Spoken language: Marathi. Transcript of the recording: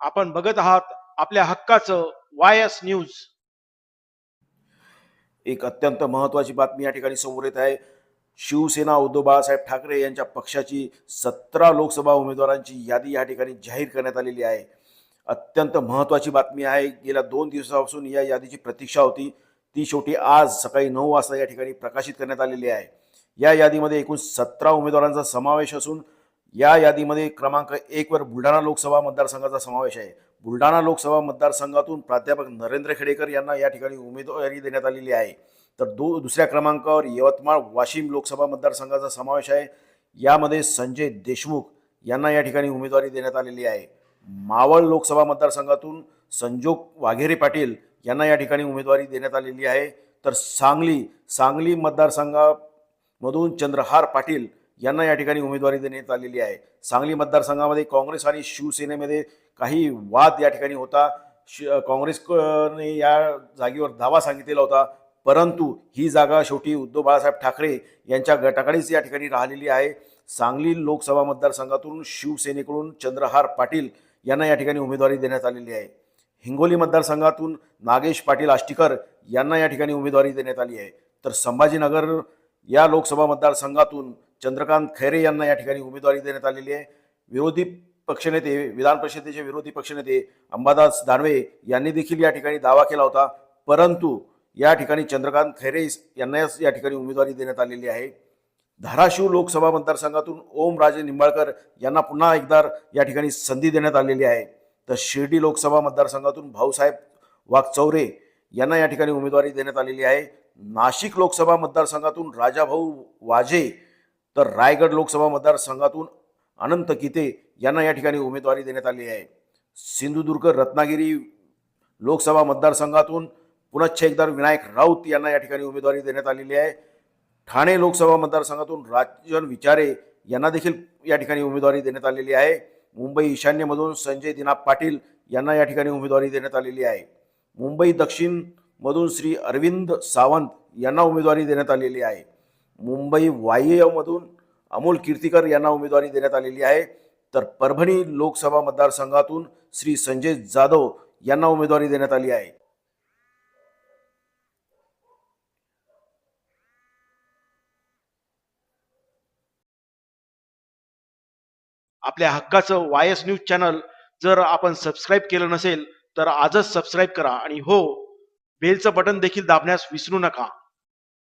आपण बघत आहात आपल्या हक्काचं वाय एस न्यूज. एक अत्यंत महत्वाची बातमी या ठिकाणी समोर येत आहे. शिवसेना उद्धव बाळासाहेब ठाकरे यांच्या पक्षाची सतरा लोकसभा उमेदवारांची यादी या ठिकाणी जाहीर करण्यात आलेली आहे. अत्यंत महत्वाची बातमी आहे. गेल्या दोन दिवसापासून या यादीची प्रतीक्षा होती. ती शेवटी आज सकाळी नऊ वाजता या ठिकाणी प्रकाशित करण्यात आलेली आहे. या यादीमध्ये एकूण सतरा उमेदवारांचा समावेश असून या यादीमध्ये क्रमांक एकवर बुलढाणा लोकसभा मतदारसंघाचा समावेश आहे. बुलढाणा लोकसभा मतदारसंघातून प्राध्यापक नरेंद्र खेडेकर यांना या ठिकाणी उमेदवारी देण्यात आलेली आहे. तर दो दुसऱ्या क्रमांकावर यवतमाळ वाशिम लोकसभा मतदारसंघाचा समावेश आहे. यामध्ये संजय देशमुख यांना या ठिकाणी उमेदवारी देण्यात आलेली आहे. मावळ लोकसभा मतदारसंघातून संजोग वाघेरे पाटील यांना या ठिकाणी उमेदवारी देण्यात आलेली आहे. तर सांगली सांगली मतदारसंघामधून चंद्रहार पाटील यांना या ठिकाणी उमेदवारी देण्यात आलेली आहे. सांगली मतदारसंघामध्ये काँग्रेस आणि शिवसेनेमध्ये काही वाद या ठिकाणी होता. शि काँग्रेसने या जागेवर दावा सांगितलेला होता. परंतु ही जागा शेवटी उद्धव बाळासाहेब ठाकरे यांच्या गटाकडेच या ठिकाणी राहिलेली आहे. सांगली लोकसभा मतदारसंघातून शिवसेनेकडून चंद्रहार पाटील यांना या ठिकाणी उमेदवारी देण्यात आलेली आहे. हिंगोली मतदारसंघातून नागेश पाटील आष्टीकर यांना या ठिकाणी उमेदवारी देण्यात आली आहे. तर संभाजीनगर या लोकसभा मतदारसंघातून चंद्रकांत खैरे यांना या ठिकाणी उमेदवारी देण्यात आलेली आहे. विरोधी पक्षनेते विधान परिषदेचे विरोधी पक्षनेते अंबादास दानवे यांनी देखील या ठिकाणी दावा केला होता. परंतु या ठिकाणी चंद्रकांत खैरे यांना या ठिकाणी उमेदवारी देण्यात आलेली आहे. धाराशिव लोकसभा मतदारसंघातून ओम राजे निंबाळकर यांना पुन्हा एकदा या ठिकाणी संधी देण्यात आलेली आहे. तर शिर्डी लोकसभा मतदारसंघातून भाऊसाहेब वाघचौरे यांना या ठिकाणी उमेदवारी देण्यात आलेली आहे. नाशिक लोकसभा मतदारसंघातून राजाभाऊ वाजे तर रायगड लोकसभा मतदारसंघातून अनंत किते यांना या ठिकाणी उमेदवारी देण्यात आली आहे. सिंधुदुर्ग रत्नागिरी लोकसभा मतदारसंघातून पुनश्च एकदा विनायक राऊत यांना या ठिकाणी उमेदवारी देण्यात आलेली आहे. ठाणे लोकसभा मतदारसंघातून राजन विचारे यांना देखील या ठिकाणी उमेदवारी देण्यात आलेली आहे. मुंबई ईशान्यमधून संजय दिना पाटील यांना या ठिकाणी उमेदवारी देण्यात आलेली आहे. मुंबई दक्षिणमधून श्री अरविंद सावंत यांना उमेदवारी देण्यात आलेली आहे. मुंबई वायव्यमधून अमोल कीर्तिकर यांना उमेदवारी देण्यात आलेली आहे. तर परभणी लोकसभा मतदारसंघातून श्री संजय जाधव यांना उमेदवारी देण्यात आली आहे. आपल्या हक्काचं वाय एस न्यूज चॅनल जर आपण सबस्क्राईब केलं नसेल तर आजच सबस्क्राईब करा आणि हो बेलचं बटन देखील दाबण्यास विसरू नका.